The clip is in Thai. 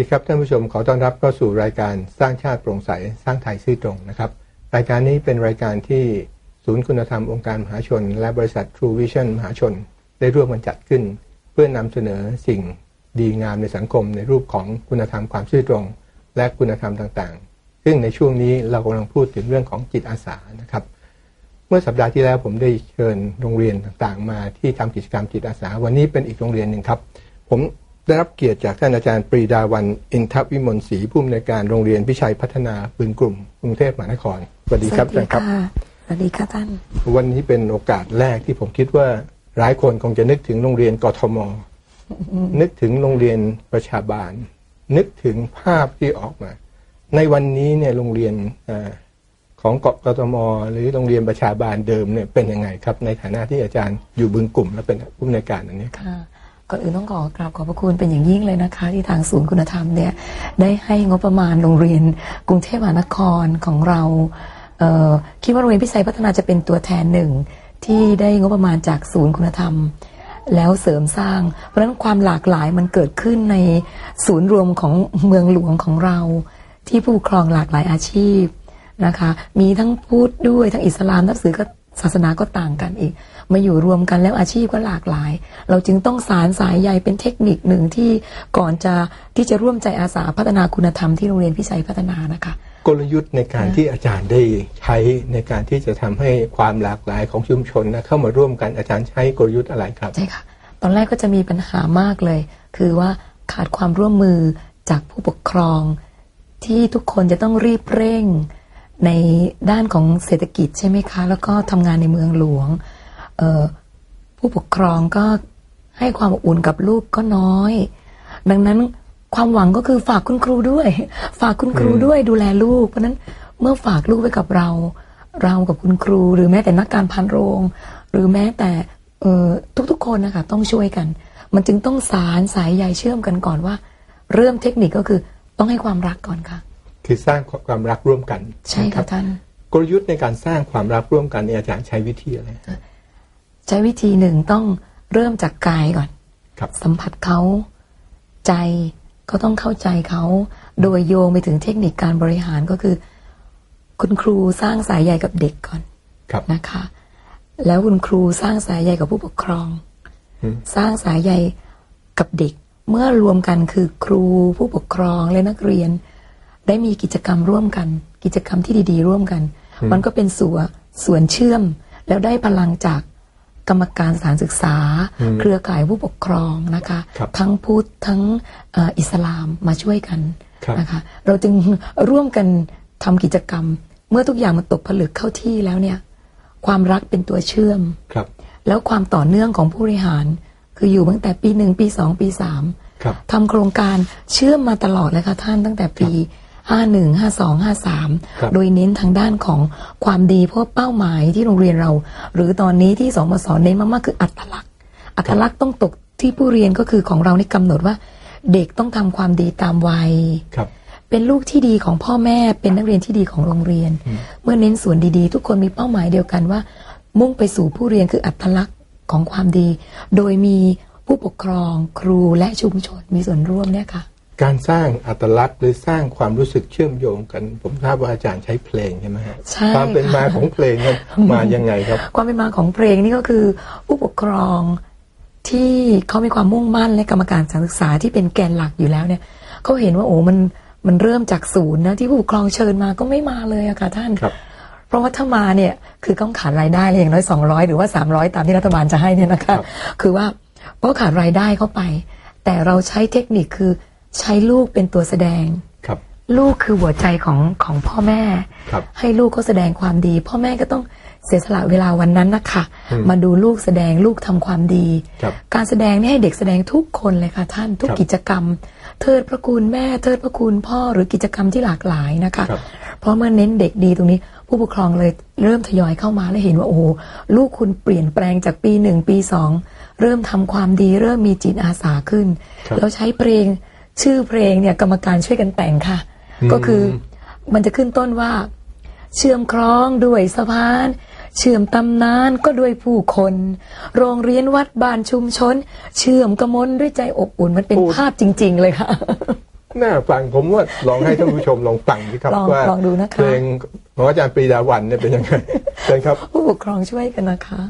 ดีครับท่านผู้ชมขอต้อนรับเข้าสู่รายการสร้างชาติโปร่งใสสร้างไทยซื่อตรงนะครับ รายการนี้เป็นรายการที่ศูนย์คุณธรรมองค์การมหาชน และบริษัท True Vision มหาชน ได้ร่วมกันจัดขึ้น เพื่อนำเสนอสิ่งดีงามในสังคม ในรูปของคุณธรรมความซื่อตรง และคุณธรรมต่างๆ ซึ่งในช่วงนี้เรากำลังพูดถึงเรื่องของจิตอาสานะครับ เมื่อสัปดาห์ที่แล้วผมได้เชิญโรงเรียนต่างๆ มาที่ทำกิจกรรมจิตอาสา วันนี้เป็นอีกโรงเรียนหนึ่งครับ ผม ได้รับเกียรติจากท่านอาจารย์ปรีดาวันอินทวิมลศรีผู้อำนวยการโรงเรียนพิชัยพัฒนาปืนกลุ่มกรุงเทพมหานครสวัสดีครับอาจารย์ครับ สวัสดีค่ะท่าน วันนี้เป็นโอกาสแรกที่ผมคิดว่าหลายคนคงจะนึกถึงโรงเรียนกทม นึกถึงโรงเรียนประชาบาล นึกถึงภาพที่ออกมา ในวันนี้เนี่ยโรงเรียนเออของกกทม หรือโรงเรียนประชาบาลเดิมเนี่ยเป็นยังไงครับ ในฐานะที่อาจารย์อยู่บึงกลุ่มและเป็นผู้อำนวยการอันนี้ครับค่ะ ก่อนอื่นต้องขอกราบขอบพระคุณเป็นอย่างยิ่งเลยนะคะ ที่ทางศูนย์คุณธรรมเนี่ยได้ให้งบประมาณโรงเรียนกรุงเทพมหานครของเราเคิดว่าโรงเรียนพิสัยพัฒนาจะเป็นตัวแทนหนึ่งที่ได้งบประมาณจากศูนย์คุณธรรม แล้วเสริมสร้าง เพราะฉะนั้นความหลากหลายมันเกิดขึ้นในศูนย์รวมของเมืองหลวงของเรา ที่ผู้ปกครองหลากหลายอาชีพนะคะ มีทั้งพุทธด้วยทั้งอิสลามนับถือก็ ศาสนาก็ต่างกันอีก มาอยู่รวมกันแล้วอาชีพก็หลากหลาย เราจึงต้องสารสายใยเป็นเทคนิคหนึ่งที่ก่อนจะที่จะร่วมใจอาสาพัฒนาคุณธรรมที่โรงเรียนพิชัยพัฒนานะคะกลยุทธ์ในการที่อาจารย์ได้ใช้ในการที่จะทำให้ความหลากหลายของชุมชนนะเข้ามาร่วมกันอาจารย์ใช้กลยุทธ์อะไรครับใช่ค่ะตอนแรกก็จะมีปัญหามากเลย คือว่าขาดความร่วมมือจากผู้ปกครอง ที่ทุกคนจะต้องรีบเร่ง ในด้านของเศรษฐกิจใช่ไหมคะ แล้วก็ทำงานในเมืองหลวงเอ่อผู้ปกครองก็ให้ความอบอุ่นกับลูกก็น้อย ดังนั้นความหวังก็คือฝากคุณครูด้วย ฝากคุณครูด้วยดูแลลูก เพราะฉะนั้นเมื่อฝากลูกไว้กับเรา เรากับคุณครู หรือแม้แต่นักการพันโรง หรือแม้แต่เอ่อทุกๆคนนะคะต้องช่วยกัน มันจึงต้องสารสายใยเชื่อมกันก่อนว่า เริ่มเทคนิคก็คือต้องให้ความรักก่อนค่ะ คือสร้างความรักร่วมกัน ใช่นค่ะรับท่านกลยุทธ์ในการสร้างความรักร่วมกันเนี่ยอาจารย์ใช้วิธีอะไรใช้วิธีหนึ่งต้องเริ่มจากกายก่อนครับสัมผัสเขาใจก็ต้องเข้าใจเขาโดยโยงไปถึงเทคนิคการบริหารก็คือ คุณครูสร้างสายใยกับเด็กก่อนครับนะคะ แล้วคุณครูสร้างสายใยกับผู้ปกครองอืมสร้างสายใยกับเด็ก เมื่อรวมกันคือครูผู้ปกครองและนักเรียน ได้มีกิจกรรมร่วมกัน กิจกรรมที่ดี ๆ ร่วมกัน มันก็เป็นส่วนส่วนเชื่อม แล้วได้พลังจากกรรมการสถานศึกษา เครือข่ายผู้ปกครองนะคะครับทั้งพุทธทั้งเอ่ออิสลามมาช่วยกันครับนะคะเราจึงร่วมกันทำกิจกรรม เมื่อทุกอย่างมันตกผลึกเข้าที่แล้วเนี่ย ความรักเป็นตัวเชื่อมครับ แล้วความต่อเนื่องของผู้บริหาร คืออยู่ตั้งแต่ปีหนึ่งปีสองปีสามครับทำโครงการเชื่อมมาตลอดเลยค่ะท่านตั้งแต่ปี ห้าหนึ่งห้าสองห้าสามครับโดยเน้นทางด้านของความดีเพราะเป้าหมายที่โรงเรียนเรา หรือตอนนี้ที่สมสเน้นมากๆคืออัตลักษณ์ อัตลักษณ์ต้องตกที่ผู้เรียนก็คือของเราในกำหนดว่า เด็กต้องทำความดีตามวัยครับเป็นลูกที่ดีของพ่อแม่เป็นนักเรียนที่ดีของโรงเรียน เมื่อเน้นส่วนดีๆ ทุกคนมีเป้าหมายเดียวกันว่า มุ่งไปสู่ผู้เรียนคืออัตลักษณ์ของความดี โดยมีผู้ปกครองครูและชุมชนมีส่วนร่วมเนี่ยค่ะ การสร้างอัตลักษณ์หรือสร้างความรู้สึกเชื่อมโยงกัน ผมทราบว่าอาจารย์ใช้เพลงใช่ไหมฮะใช่ความเป็นมาของเพลงนั้นมายังไงครับ ความเป็นมาของเพลงนี่ก็คือผู้ปกครองที่เขามีความมุ่งมั่นและกรรมการสถานศึกษาที่เป็นแกนหลักอยู่แล้วเนี่ยเขาเห็นว่าโอ้มันมันเริ่มจากศูนย์นะที่ผู้ปกครองเชิญมาก็ไม่มาเลยอะค่ะท่านครับเพราะว่าถ้ามาเนี่ยคือต้องขาดรายได้เลยอย่างน้อย 200 หรือว่า 300 ตามที่รัฐบาลจะให้เนี่ยนะคะครับคือว่าเพราะขาดรายได้เข้าไป แต่เราใช้เทคนิคคือ ใช้ลูกเป็นตัวแสดงครับ ลูกคือหัวใจของของพ่อแม่ครับให้ลูกเขาแสดงความดี พ่อแม่ก็ต้องเสียสละเวลาวันนั้นนะคะอืมมาดูลูกแสดงลูกทำความดี ครับการแสดงนี่ให้เด็กแสดงทุกคนเลยค่ะท่านทุกครับกิจกรรม เทิดพระคุณแม่ เทิดพระคุณพ่อหรือกิจกรรมที่หลากหลายนะคะ ครับ เพราะเมื่อเน้นเด็กดีตรงนี้ ผู้ปกครองเลยเริ่มทยอยเข้ามาและเห็นว่าโอ้โหลูกคุณเปลี่ยนแปลงจากปีหนึ่งปีสองเริ่มทำความดี เริ่มมีจิตอาสาขึ้น ครับ แล้วใช้เพลง ชื่อเพลงเนี่ยกรรมการช่วยกันแต่งค่ะอืมก็คือมันจะขึ้นต้นว่า เชื่อมคล้องด้วยสะพาน เชื่อมตำนานก็ด้วยผู้คน โรงเรียนวัดบ้านชุมชน เชื่อมกระมนด้วยใจอบอุ่นมันเป็นภาพจริง ๆ เลยค่ะน่าฟังผมว่าลองให้ท่านผู้ชมลองฟังสิครับลองว่าลองดูนะคะเพลงของอาจารย์ปรีดาวันเนี่ยเป็นยังไงเชิญครับ ผู้ปกครองช่วยกันนะคะ